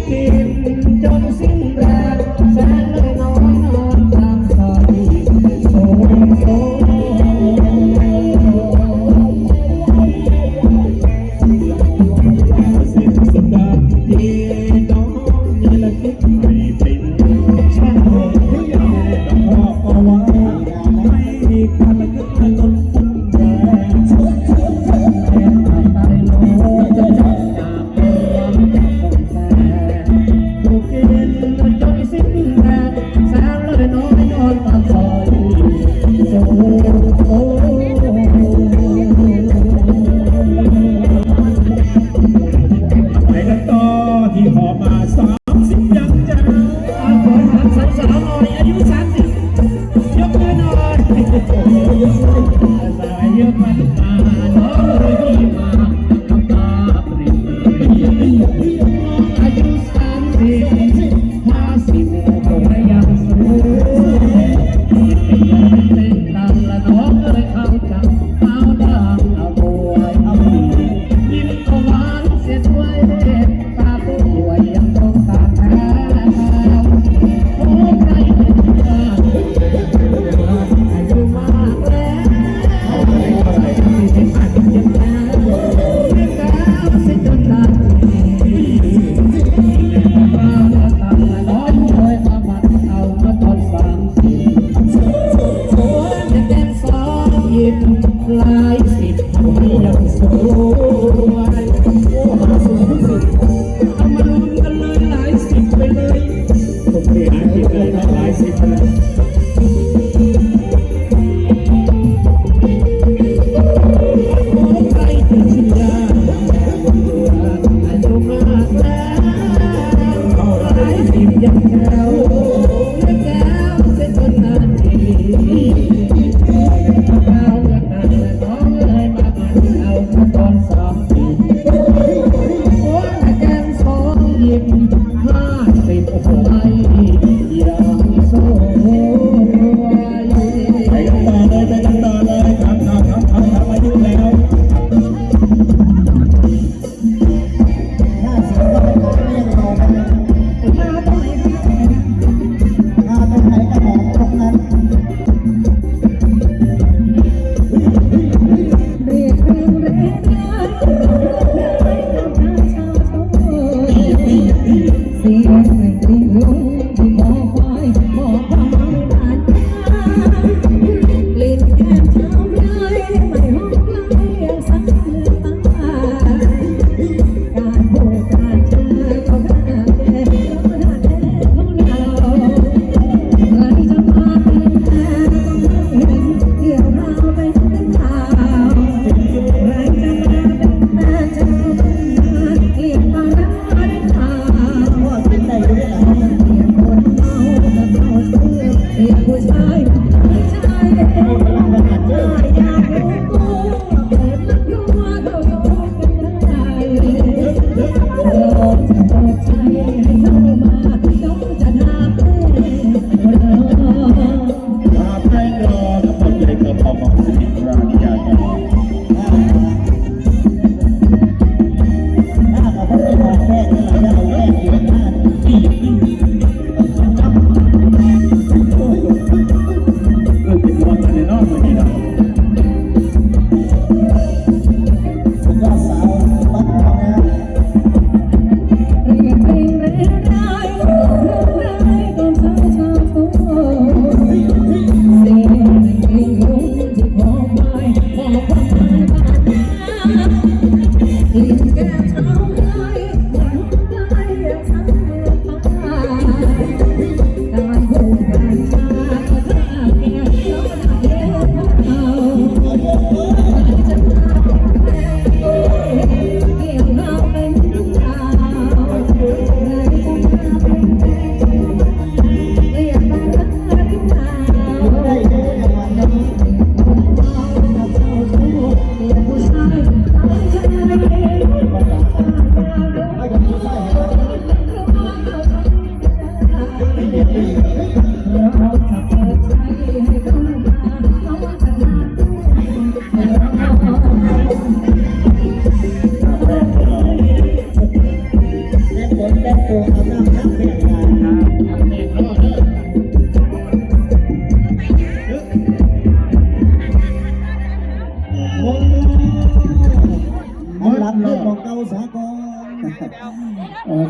Happy. เท่าไรยังเรา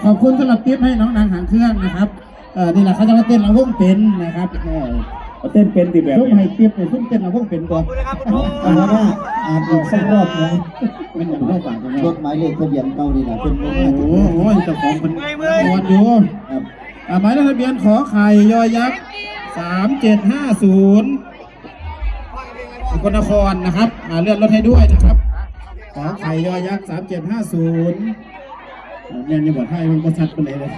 ขอบคุณสำหรับทิปให้น้องนางหางเครื่องนะครับ เออนี่แหละเขาจะมาเต้นลำวงเป็นนะครับเออเต้นเป็นติแบบซุ้มให้เตียบเนี่ยซุ้มเต้นลำวงเป็นตัวแต่ว่าอาจอีกสักรอบนะมันอย่างไรต่างกันรถหมายเลขทะเบียนเก่านี่แหละเป็นรถหมาเลโอ้ขโหเจ้าของมันปวดอยู่ครับหมายเลขทะเบียนขอไข่ยอยักษ์สามเจ็ดห้าศูนย์สกลนครนะครับอ่าเลื่อนรถให้ด้วยนะครับ ขอไข่ยอยักษ์สามเจ็ดห้าศูนย์เนี่ยยังบอกให้มันประชัดไปเลยเลย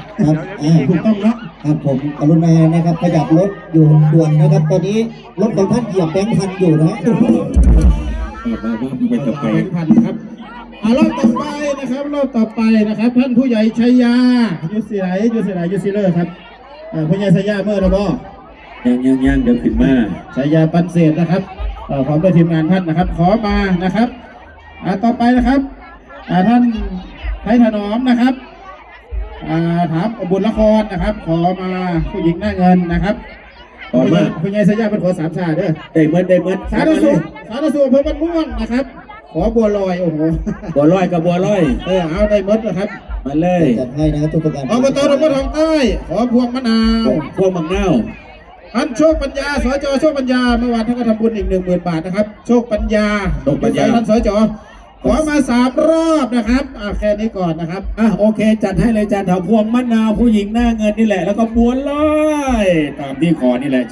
ถูกต้องเนาะ ครับผมกรุณานะครับขยับรถอยู่ด่วนนะครับ ตอนนี้รถของท่านเหยียบแบงค์พันอยู่นะไปต่อไปพันครับอารอบต่อไปนะครับรอบต่อไปนะครับ ท่านผู้ใหญ่ชัยยายุสิไหลยุสิไหลยุสิเลอร์ครับผู้ใหญ่ชัยยาเมื่อระบอยังยังยังเดี๋ยวขึ้นมาชัยยาปันเศษนะครับขอมด้วยทีมงานท่านนะครับ ขอมานะครับอ่าต่อไปนะครับท่านไพยถนอมนะครับ ถามบุญละครนะครับ ขอมาผู้หญิงหน้าเงินนะครับต่อมาผู้ใหญ่ชัยยาเป็นขอสามชาเด้อได้เมิดได้เมิดสาธารณสุขสาธารณสุขอำเภอบ้านม่วงนะครับ ขอบัวลอยโอ้โหบัวลอยกับบัวลอยเออเอาได้หมดนะครับมาเลยจัดให้นะครับทุกประการอบตหนองบัวทองใต้ขอพวงมะนาวพวกมังนาวท่านโชคปัญญาสจโชคปัญญาเมื่อวานท่านก็ทำบุญอีกหนึ่งหมื่นบาทนะครับ โชคปัญญาโชคปัญญาท่านสจ ขอมาสามรอบนะครับอะแค่นี้ก่อนนะครับอะโอเค จัดให้เลยจัดแถวพวงมะนาวผู้หญิงหน้าเงินนี่แหละ แล้วก็บัวลอยตามที่ขอนี่แหละ